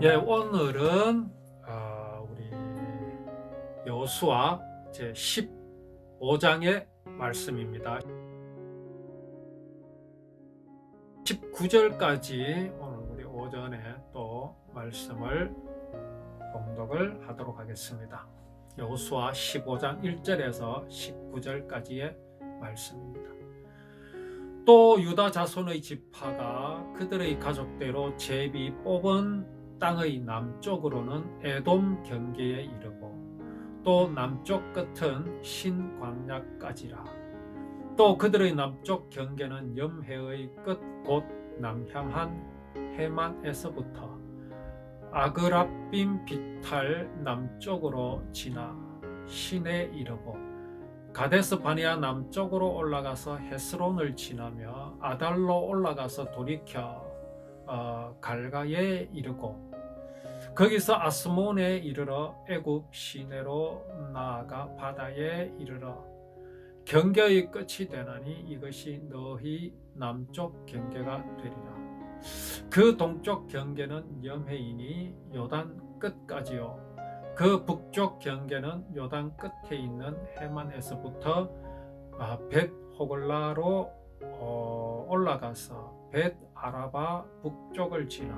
예, 오늘은 어, 우리 여수와 제 15장의 말씀입니다. 19절까지 오늘 우리 오전에 또 말씀을 봉독을 하도록 하겠습니다. 여수와 15장 1절에서 19절까지의 말씀입니다. 또 유다 자손의 지파가 그들의 가족대로 제비 뽑은 땅의 남쪽으로는 에돔 경계에 이르고 또 남쪽 끝은 신광야까지라. 또 그들의 남쪽 경계는 염해의 끝 곧 남향한 해만에서부터 아그라빔 비탈 남쪽으로 지나 신에 이르고 가데스 바니아 남쪽으로 올라가서 헤스론을 지나며 아달로 올라가서 돌이켜 어, 갈가에 이르고 거기서 아스몬에 이르러 애굽 시내로 나아가 바다에 이르러 경계의 끝이 되나니 이것이 너희 남쪽 경계가 되리라. 그 동쪽 경계는 염해이니 요단 끝까지요. 그 북쪽 경계는 요단 끝에 있는 해만에서부터 아, 벳 호글라로 어, 올라가서 벳 아라바 북쪽을 지나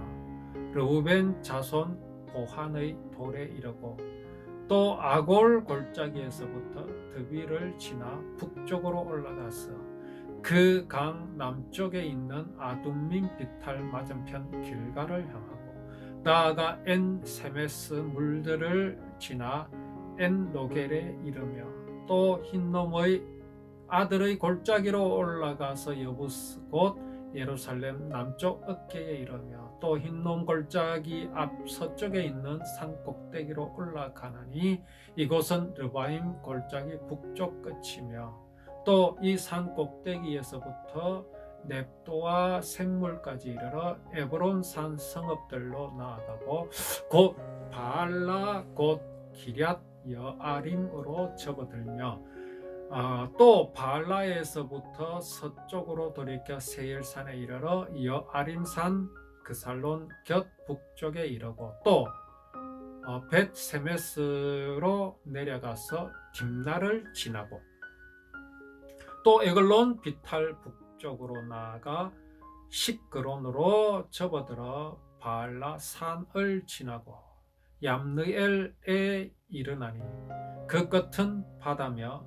르우벤 자손 보한의 돌에 이르고 또 아골 골짜기에서부터 드비를 지나 북쪽으로 올라가서 그 강 남쪽에 있는 아둠민 비탈 맞은편 길가를 향하고 나아가 엔 세메스 물들을 지나 엔 노겔에 이르며 또 흰놈의 아들의 골짜기로 올라가서 여부스 곧 예루살렘 남쪽 어깨에 이르며 또 흰놈 골짜기 앞 서쪽에 있는 산 꼭대기로 올라가나니 이곳은 르바임 골짜기 북쪽 끝이며 또 이 산 꼭대기에서부터 넵도와 샘물까지 이르러 에브론 산 성읍들로 나아가고 곧 바알라 곧 기럇 여아림으로 접어들며 어, 또 바알라에서부터 서쪽으로 돌이켜 세일산에 이르러 여아림산 그살론 곁 북쪽에 이르고 또 어, 벳세메스로 내려가서 딥나를 지나고 또 에글론 비탈 북쪽으로 나아가 시그론으로 접어들어 바알라 산을 지나고 얌느엘에 이르나니 그 끝은 바다며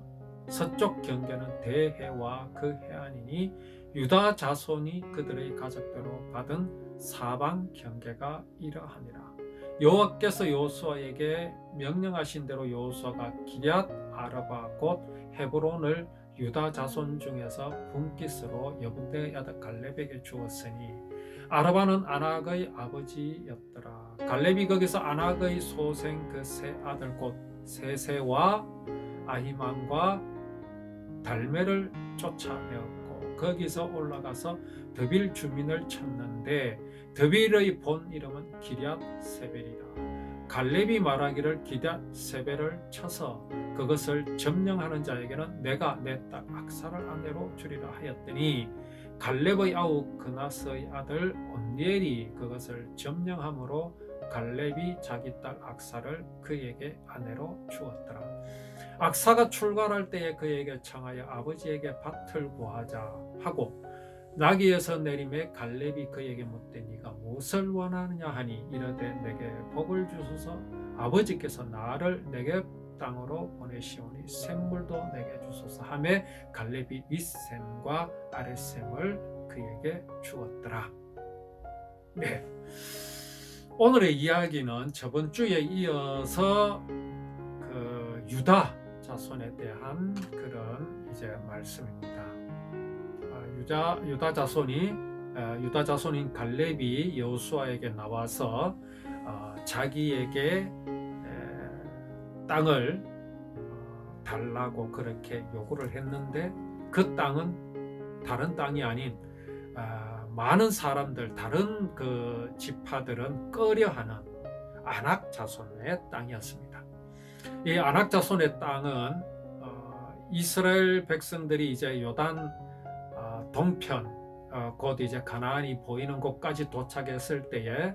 서쪽 경계는 대해와 그 해안이니 유다 자손이 그들의 가족대로 받은 사방 경계가 이러하니라. 여호와께서 여호수아에게 명령하신 대로 여호수아가 기럇 아르바 곧 헤브론을 유다 자손 중에서 분깃으로 여분대 야드 갈렙에게 주었으니 아르바는 아낙의 아버지였더라. 갈렙이 거기서 아낙의 소생 그 세 아들 곧 세세와 아히만과 달메를 쫓아내었고 거기서 올라가서 드빌 주민을 쳤는데 드빌의 본 이름은 기럇 세벨이라 갈렙이 말하기를 기럇 세벨을 쳐서 그것을 점령하는 자에게는 내가 내 딸 악사를 아내로 주리라 하였더니 갈렙의 아우 그나스의 아들 온니엘이 그것을 점령함으로 갈렙이 자기 딸 악사를 그에게 아내로 주었더라. 악사가 출발할 때에 그에게 청하여 아버지에게 밭을 구하자 하고 나귀에서 내림에 갈렙이 그에게 묻되 네가 무엇을 원하느냐 하니 이르되 내게 복을 주소서 아버지께서 나를 내게 땅으로 보내시오니 샘물도 내게 주소서 하매 갈렙이 윗샘과 아랫샘을 그에게 주었더라. 네. 오늘의 이야기는 저번 주에 이어서 그 유다 자손에 대한 그런 이제 말씀입니다. 아, 유다 유다 자손이 아, 유다 자손인 갈렙이 여호수아에게 나와서 어, 자기에게 땅을 어, 달라고 그렇게 요구를 했는데 그 땅은 다른 땅이 아닌 아, 많은 사람들 다른 그 지파들은 꺼려하는 아낙 자손의 땅이었습니다. 이 아낙 자손의 땅은 어, 이스라엘 백성들이 이제 요단 어, 동편 곧 이제 가나안이 보이는 곳까지 도착했을 때에 에,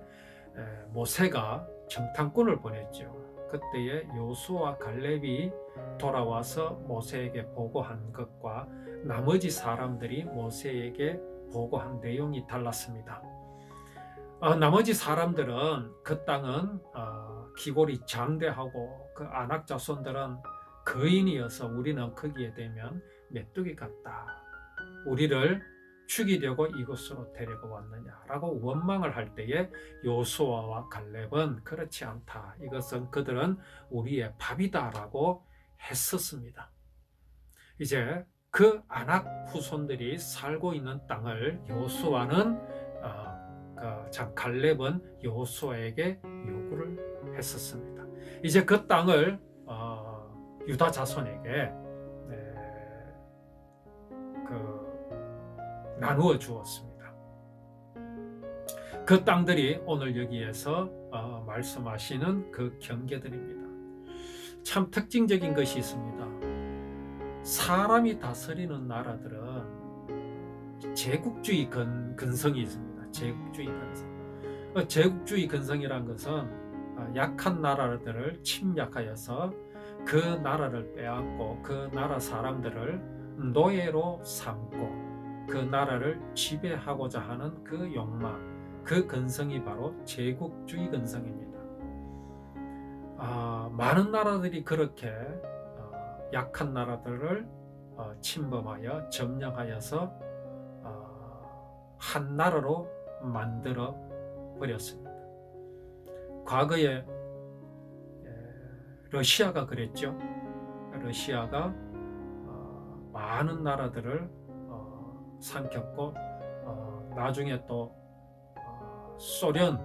모세가 정탐꾼을 보냈죠. 그때에 요수와 갈렙이 돌아와서 모세에게 보고한 것과 나머지 사람들이 모세에게 보고한 내용이 달랐습니다. 어, 나머지 사람들은 그 땅은 어, 기골이 장대하고 그 안악 자손들은 거인이어서 우리는 거기에 되면 메뚜기 같다. 우리를 죽이려고 이곳으로 데리고 왔느냐라고 원망을 할 때에 요수아와 갈렙은 그렇지 않다. 이것은 그들은 우리의 밥이다라고 했었습니다. 이제 그 안악 후손들이 살고 있는 땅을 요수아는 어, 그 참 갈렙은 요수아에게 요구를 했었습니다. 이제 그 땅을 어, 유다 자손에게 에, 그 나누어 주었습니다. 그 땅들이 오늘 여기에서 어, 말씀하시는 그 경계들입니다. 참 특징적인 것이 있습니다. 사람이 다스리는 나라들은 제국주의 근, 근성이 있습니다. 제국주의 근성. 어, 제국주의 근성이란 것은 어, 약한 나라들을 침략하여서 그 나라를 빼앗고 그 나라 사람들을 노예로 삼고 그 나라를 지배하고자 하는 그 욕망, 그 근성이 바로 제국주의 근성입니다. 아, 많은 나라들이 그렇게 어, 약한 나라들을 어, 침범하여 점령하여서 어, 한 나라로 만들어 버렸습니다. 과거에 에, 러시아가 그랬죠. 러시아가 어, 많은 나라들을 어, 삼켰고 어, 나중에 또 어, 소련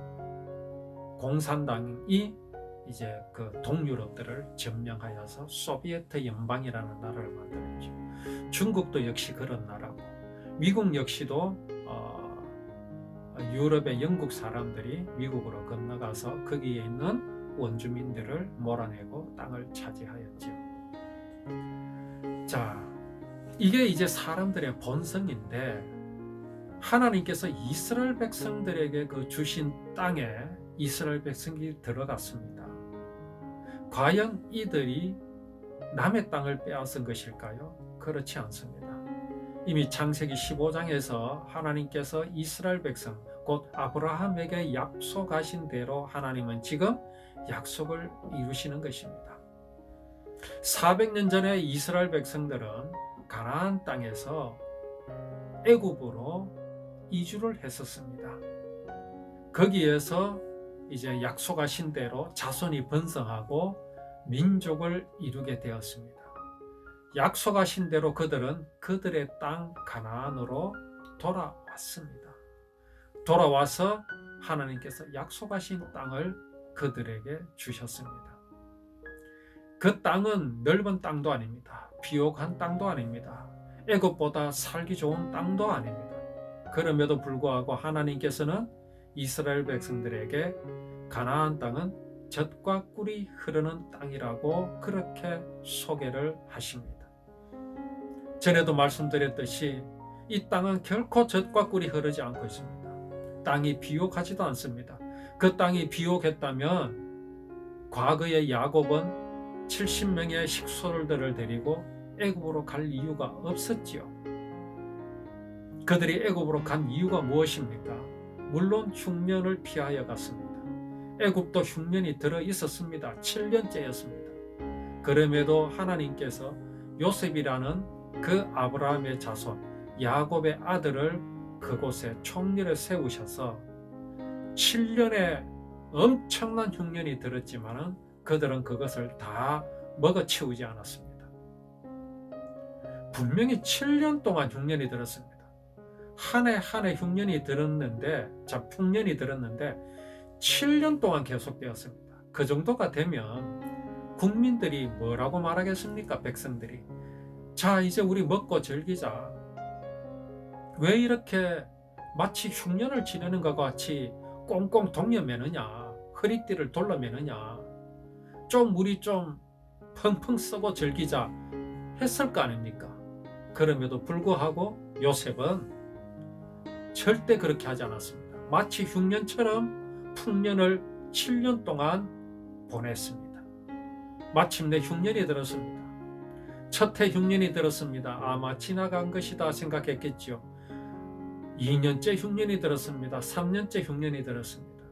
공산당이 이제 그 동유럽들을 점령하여서 소비에트 연방이라는 나라를 만들었죠. 중국도 역시 그런 나라고 미국 역시도 어, 유럽의 영국 사람들이 미국으로 건너가서 거기에 있는 원주민들을 몰아내고 땅을 차지하였죠. 자, 이게 이제 사람들의 본성인데 하나님께서 이스라엘 백성들에게 그 주신 땅에 이스라엘 백성이 들어갔습니다. 과연 이들이 남의 땅을 빼앗은 것일까요? 그렇지 않습니다. 이미 창세기 15장에서 하나님께서 이스라엘 백성, 곧 아브라함에게 약속하신 대로 하나님은 지금 약속을 이루시는 것입니다. 400년 전에 이스라엘 백성들은 가나안 땅에서 애굽으로 이주를 했었습니다. 거기에서 이제 약속하신 대로 자손이 번성하고 민족을 이루게 되었습니다. 약속하신 대로 그들은 그들의 땅 가나안으로 돌아왔습니다. 돌아와서 하나님께서 약속하신 땅을 그들에게 주셨습니다. 그 땅은 넓은 땅도 아닙니다. 비옥한 땅도 아닙니다. 애굽보다 살기 좋은 땅도 아닙니다. 그럼에도 불구하고 하나님께서는 이스라엘 백성들에게 가나안 땅은 젖과 꿀이 흐르는 땅이라고 그렇게 소개를 하십니다. 전에도 말씀드렸듯이 이 땅은 결코 젖과 꿀이 흐르지 않고 있습니다. 땅이 비옥하지도 않습니다. 그 땅이 비옥했다면 과거의 야곱은 70명의 식솔들을 데리고 애굽으로 갈 이유가 없었지요. 그들이 애굽으로 간 이유가 무엇입니까? 물론 흉년을 피하여 갔습니다. 애굽도 흉년이 들어 있었습니다. 7년째였습니다. 그럼에도 하나님께서 요셉이라는 그 아브라함의 자손 야곱의 아들을 그곳에 총리를 세우셔서 7년의 엄청난 흉년이 들었지만은 그들은 그것을 다 먹어치우지 않았습니다. 분명히 7년 동안 흉년이 들었습니다. 한 해 한 해 흉년이 들었는데, 자, 흉년이 들었는데 7년 동안 계속되었습니다. 그 정도가 되면 국민들이 뭐라고 말하겠습니까? 백성들이. 자, 이제 우리 먹고 즐기자. 왜 이렇게 마치 흉년을 지내는 것 같이 꽁꽁 동여매느냐? 허리띠를 돌려매느냐? 좀 우리 좀 펑펑 쓰고 즐기자 했을 거 아닙니까? 그럼에도 불구하고 요셉은 절대 그렇게 하지 않았습니다. 마치 흉년처럼 풍년을 7년 동안 보냈습니다. 마침내 흉년이 들었습니다. 첫해 흉년이 들었습니다. 아마 지나간 것이다 생각했겠지요. 2년째 흉년이 들었습니다. 3년째 흉년이 들었습니다.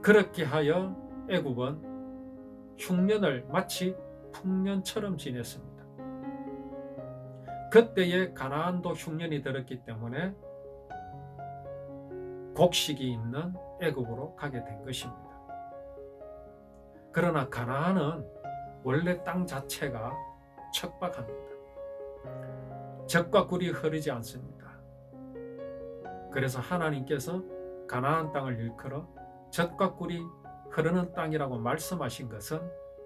그렇게 하여 애굽은 흉년을 마치 풍년처럼 지냈습니다. 그때에 가나안도 흉년이 들었기 때문에 곡식이 있는 애굽으로 가게 된 것입니다. 그러나 가나안은 원래 땅 자체가 척박합니다. 적과 꿀이 흐르지 않습니다. 그래서 하나님께서 가나안 땅을 일컬어 젖과 꿀이 흐르는 땅이라고 말씀하신 것은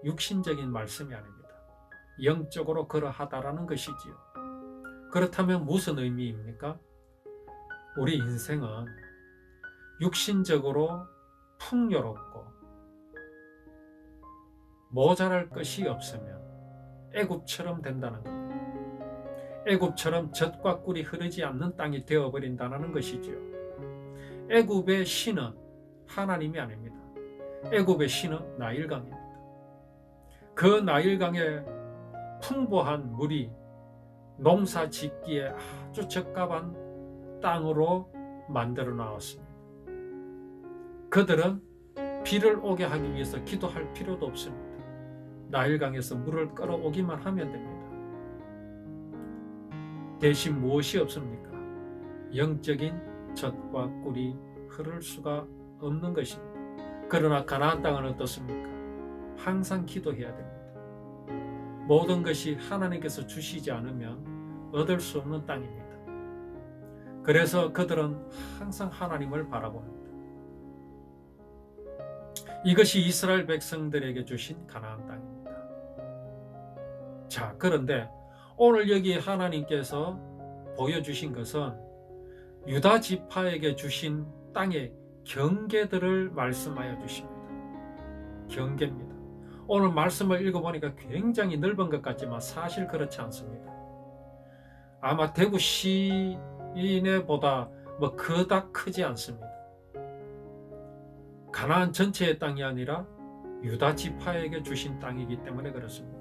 육신적인 말씀이 아닙니다. 영적으로 그러하다라는 것이지요. 그렇다면 무슨 의미입니까? 우리 인생은 육신적으로 풍요롭고 모자랄 것이 없으면 애굽처럼 된다는 겁니다. 애굽처럼 젖과 꿀이 흐르지 않는 땅이 되어버린다는 것이지요. 애굽의 신은 하나님이 아닙니다. 애굽의 신은 나일강입니다. 그 나일강에 풍부한 물이 농사 짓기에 아주 적합한 땅으로 만들어 나왔습니다. 그들은 비를 오게 하기 위해서 기도할 필요도 없습니다. 나일강에서 물을 끌어오기만 하면 됩니다. 대신 무엇이 없습니까? 영적인 젖과 꿀이 흐를 수가 없는 것입니다. 그러나 가나안 땅은 어떻습니까? 항상 기도해야 됩니다. 모든 것이 하나님께서 주시지 않으면 얻을 수 없는 땅입니다. 그래서 그들은 항상 하나님을 바라봅니다. 이것이 이스라엘 백성들에게 주신 가나안 땅입니다. 자, 그런데 오늘 여기 하나님께서 보여주신 것은 유다 지파에게 주신 땅의 경계들을 말씀하여 주십니다. 경계입니다. 오늘 말씀을 읽어보니까 굉장히 넓은 것 같지만 사실 그렇지 않습니다. 아마 대구 시내보다 뭐 그닥 크지 않습니다. 가나안 전체의 땅이 아니라 유다 지파에게 주신 땅이기 때문에 그렇습니다.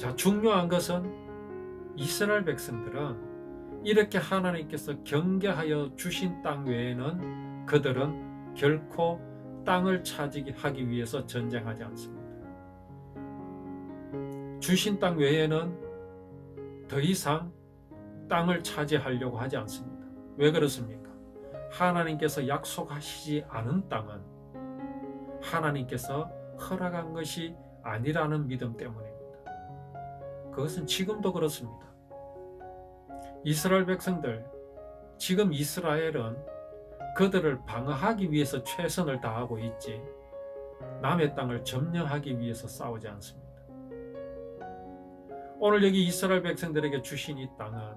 자, 중요한 것은 이스라엘 백성들은 이렇게 하나님께서 경계하여 주신 땅 외에는 그들은 결코 땅을 차지하기 하기 위해서 전쟁하지 않습니다. 주신 땅 외에는 더 이상 땅을 차지하려고 하지 않습니다. 왜 그렇습니까? 하나님께서 약속하시지 않은 땅은 하나님께서 허락한 것이 아니라는 믿음 때문입니다. 그것은 지금도 그렇습니다. 이스라엘 백성들, 지금 이스라엘은 그들을 방어하기 위해서 최선을 다하고 있지, 남의 땅을 점령하기 위해서 싸우지 않습니다. 오늘 여기 이스라엘 백성들에게 주신 이 땅은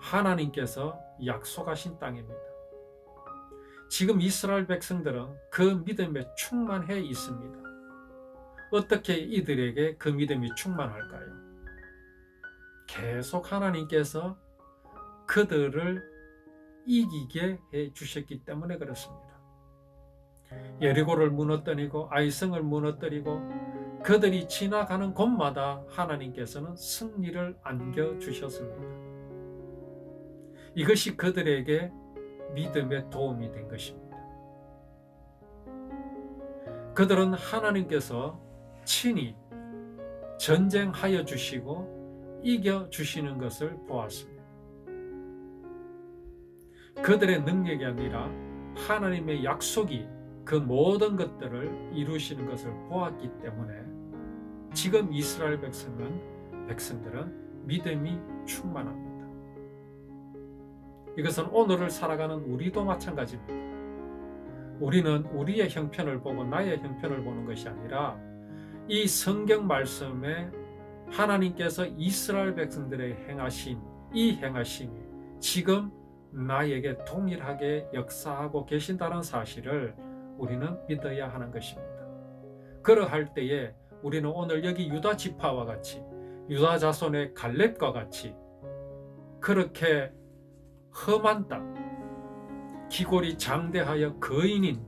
하나님께서 약속하신 땅입니다. 지금 이스라엘 백성들은 그 믿음에 충만해 있습니다. 어떻게 이들에게 그 믿음이 충만할까요? 계속 하나님께서 그들을 이기게 해 주셨기 때문에 그렇습니다. 예리고를 무너뜨리고 아이성을 무너뜨리고 그들이 지나가는 곳마다 하나님께서는 승리를 안겨 주셨습니다. 이것이 그들에게 믿음에 도움이 된 것입니다. 그들은 하나님께서 친히 전쟁하여 주시고 이겨 주시는 것을 보았습니다. 그들의 능력이 아니라 하나님의 약속이 그 모든 것들을 이루시는 것을 보았기 때문에 지금 이스라엘 백성은 백성들은 믿음이 충만합니다. 이것은 오늘을 살아가는 우리도 마찬가지입니다. 우리는 우리의 형편을 보고 나의 형편을 보는 것이 아니라 이 성경 말씀에 하나님께서 이스라엘 백성들의 행하신 이 행하심이 지금 나에게 동일하게 역사하고 계신다는 사실을 우리는 믿어야 하는 것입니다. 그러할 때에 우리는 오늘 여기 유다 지파와 같이 유다 자손의 갈렙과 같이 그렇게 험한 땅, 기골이 장대하여 거인인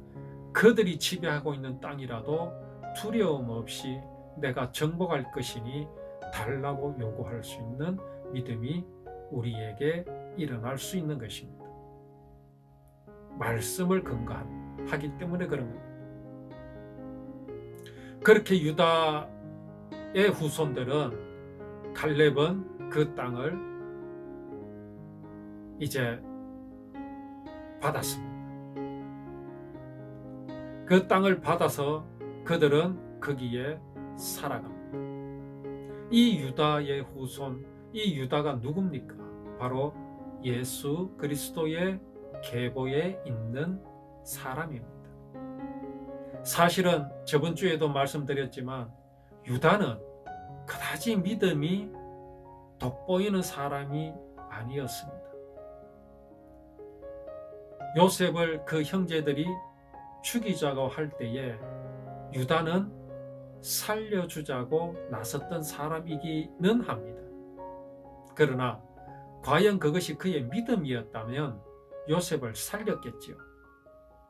그들이 지배하고 있는 땅이라도 두려움 없이 내가 정복할 것이니 달라고 요구할 수 있는 믿음이 우리에게 일어날 수 있는 것입니다. 말씀을 근거하기 때문에 그런 겁니다. 그렇게 유다의 후손들은 갈렙은 그 땅을 이제 받았습니다. 그 땅을 받아서 그들은 거기에 살아갑니다. 이 유다의 후손, 이 유다가 누굽니까? 바로 예수 그리스도의 계보에 있는 사람입니다. 사실은 저번 주에도 말씀드렸지만 유다는 그다지 믿음이 돋보이는 사람이 아니었습니다. 요셉을 그 형제들이 죽이자고 할 때에 유다는 살려주자고 나섰던 사람이기는 합니다. 그러나 과연 그것이 그의 믿음이었다면 요셉을 살렸겠지요.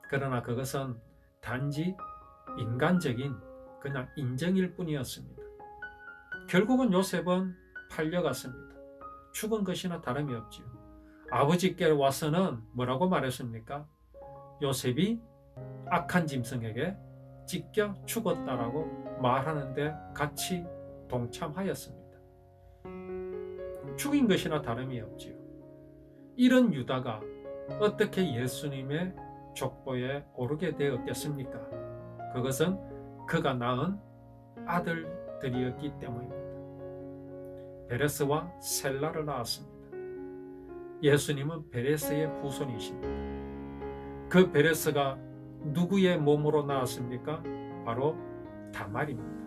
그러나 그것은 단지 인간적인 그냥 인정일 뿐이었습니다. 결국은 요셉은 팔려갔습니다. 죽은 것이나 다름이 없지요. 아버지께 와서는 뭐라고 말했습니까? 요셉이 악한 짐승에게 찢겨 죽었다라고 말하는데 같이 동참하였습니다. 죽인 것이나 다름이 없지요. 이런 유다가 어떻게 예수님의 족보에 오르게 되었겠습니까? 그것은 그가 낳은 아들들이었기 때문입니다. 베레스와 셀라를 낳았습니다. 예수님은 베레스의 후손이십니다. 그 베레스가 누구의 몸으로 나왔습니까? 바로 다말입니다.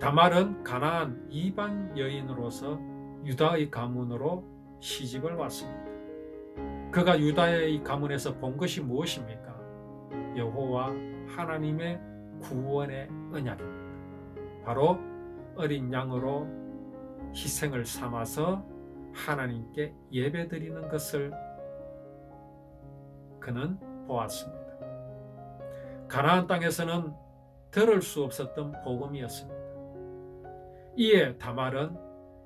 다말은 가나안 이방 여인으로서 유다의 가문으로 시집을 왔습니다. 그가 유다의 가문에서 본 것이 무엇입니까? 여호와 하나님의 구원의 언약입니다. 바로 어린 양으로 희생을 삼아서 하나님께 예배드리는 것을 그는 보았습니다. 가나안 땅에서는 들을 수 없었던 복음이었습니다. 이에 다말은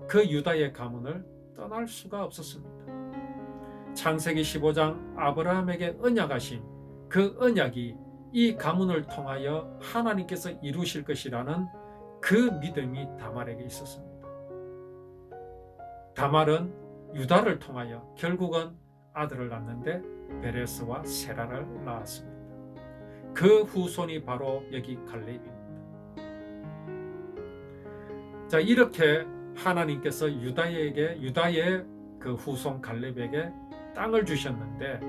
그 유다의 가문을 떠날 수가 없었습니다. 창세기 15장 아브라함에게 언약하신 그 언약이 이 가문을 통하여 하나님께서 이루실 것이라는 그 믿음이 다말에게 있었습니다. 다말은 유다를 통하여 결국은 아들을 낳는데 베레스와 세라를 낳았습니다. 그 후손이 바로 여기 갈렙입니다. 자 이렇게 하나님께서 유다에게 유다의 그 후손 갈렙에게 땅을 주셨는데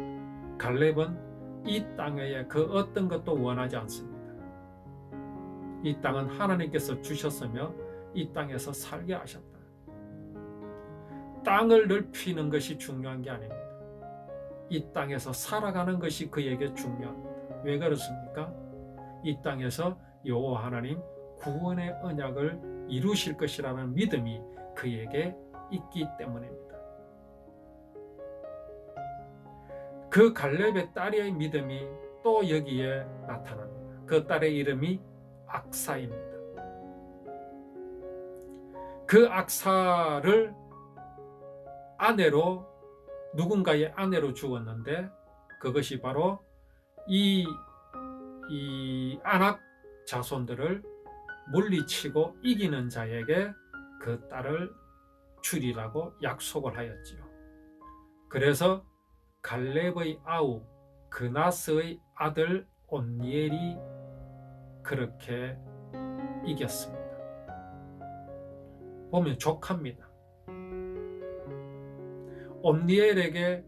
갈렙은 이 땅에 그 어떤 것도 원하지 않습니다. 이 땅은 하나님께서 주셨으며 이 땅에서 살게 하셨다. 땅을 넓히는 것이 중요한 게 아닙니다. 이 땅에서 살아가는 것이 그에게 중요합니다. 왜 그렇습니까? 이 땅에서 여호와 하나님 구원의 언약을 이루실 것이라는 믿음이 그에게 있기 때문입니다. 그 갈렙의 딸의 믿음이 또 여기에 나타납니다. 그 딸의 이름이 악사입니다. 그 악사를 아내로 누군가의 아내로 주었는데 그것이 바로 이, 이 안악 자손들을 물리치고 이기는 자에게 그 딸을 주리라고 약속을 하였지요. 그래서 갈렙의 아우 그나스의 아들 온니엘이 그렇게 이겼습니다. 보면 족합니다. 온니엘에게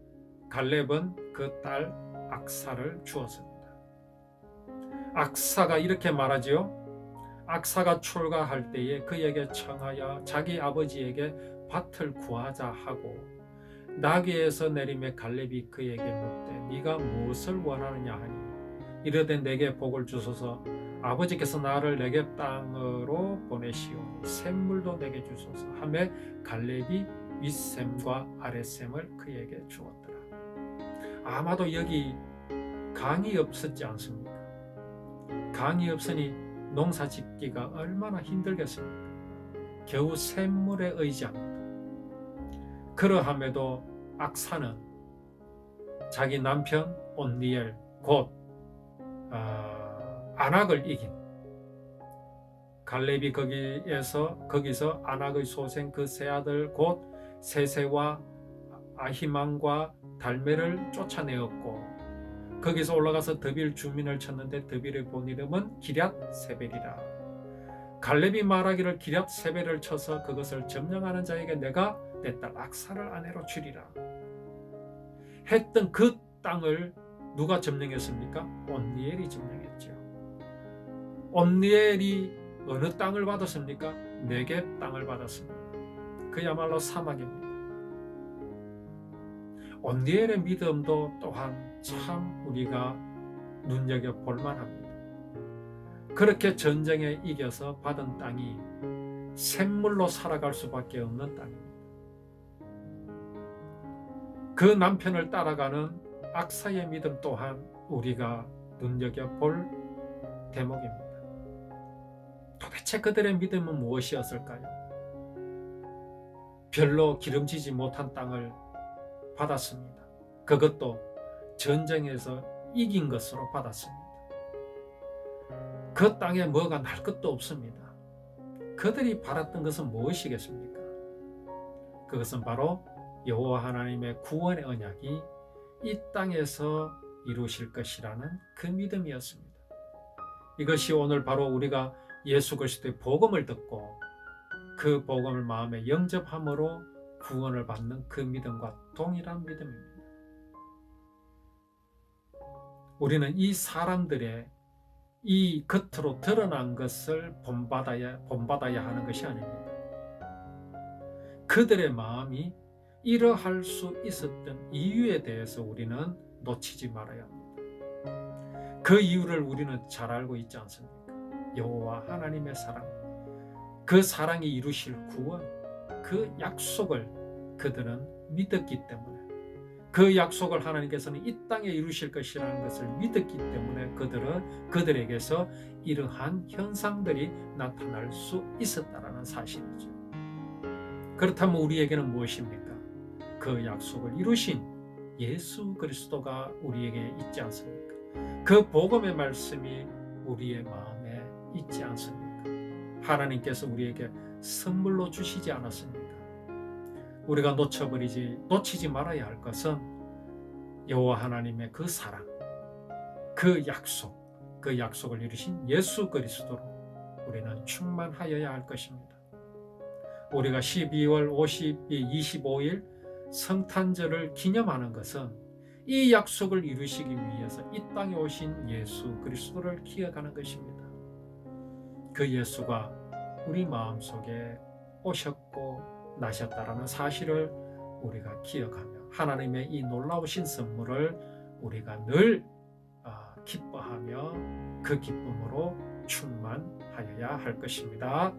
갈렙은 그 딸 악사를 주었습니다. 악사가 이렇게 말하지요. 악사가 출가할 때에 그에게 청하여 자기 아버지에게 밭을 구하자 하고 나귀에서 내림에 갈렙이 그에게 묻되 네가 무엇을 원하느냐 하니 이르되 내게 복을 주소서 아버지께서 나를 내게 땅으로 보내시오니 샘물도 내게 주소서 하매 갈렙이 윗샘과 아랫샘을 그에게 주었더라. 아마도 여기 강이 없었지 않습니까? 강이 없으니 농사 짓기가 얼마나 힘들겠습니까? 겨우 샘물에 의지합니다. 그러함에도 악사는 자기 남편 온니엘 곧 어, 안악을 이긴 갈렙이 거기에서 거기서 안악의 소생 그 세 아들 곧 세세와 아히만과 달메를 쫓아내었고 거기서 올라가서 드빌 주민을 쳤는데 드빌의 본 이름은 기럇 세벨이라 갈렙이 말하기를 기럇 세벨을 쳐서 그것을 점령하는 자에게 내가 내 딸 악사를 아내로 주리라 했던 그 땅을 누가 점령했습니까? 온니엘이 점령했죠. 온니엘이 어느 땅을 받았습니까? 네겝 땅을 받았습니다. 그야말로 사막입니다. 온니엘의 믿음도 또한 참 우리가 눈여겨 볼 만합니다. 그렇게 전쟁에 이겨서 받은 땅이 샘물로 살아갈 수밖에 없는 땅입니다. 그 남편을 따라가는 악사의 믿음 또한 우리가 눈여겨 볼 대목입니다. 도대체 그들의 믿음은 무엇이었을까요? 별로 기름지지 못한 땅을 받았습니다. 그것도 전쟁에서 이긴 것으로 받았습니다. 그 땅에 뭐가 날 것도 없습니다. 그들이 바랐던 것은 무엇이겠습니까? 그것은 바로 여호와 하나님의 구원의 언약이 이 땅에서 이루실 것이라는 그 믿음이었습니다. 이것이 오늘 바로 우리가 예수 그리스도의 복음을 듣고 그 복음을 마음에 영접함으로 구원을 받는 그 믿음과 동일한 믿음입니다. 우리는 이 사람들의 이 겉으로 드러난 것을 본받아야, 본받아야 하는 것이 아닙니다. 그들의 마음이 이러할 수 있었던 이유에 대해서 우리는 놓치지 말아야 합니다. 그 이유를 우리는 잘 알고 있지 않습니까? 여호와 하나님의 사랑, 그 사랑이 이루실 구원, 그 약속을 그들은 믿었기 때문에 그 약속을 하나님께서는 이 땅에 이루실 것이라는 것을 믿었기 때문에 그들은 그들에게서 이러한 현상들이 나타날 수 있었다라는 사실이죠. 그렇다면 우리에게는 무엇입니까? 그 약속을 이루신 예수 그리스도가 우리에게 있지 않습니까? 그 복음의 말씀이 우리의 마음에 있지 않습니까? 하나님께서 우리에게 선물로 주시지 않았습니까? 우리가 놓쳐버리지 놓치지 말아야 할 것은 여호와 하나님의 그 사랑, 그 약속, 그 약속을 이루신 예수 그리스도로 우리는 충만하여야 할 것입니다. 우리가 12월 52, 25일 성탄절을 기념하는 것은 이 약속을 이루시기 위해서 이 땅에 오신 예수 그리스도를 기억하는 것입니다. 그 예수가 우리 마음속에 오셨고 나셨다라는 사실을 우리가 기억하며 하나님의 이 놀라우신 선물을 우리가 늘 아, 기뻐하며 그 기쁨으로 충만하여야 할 것입니다.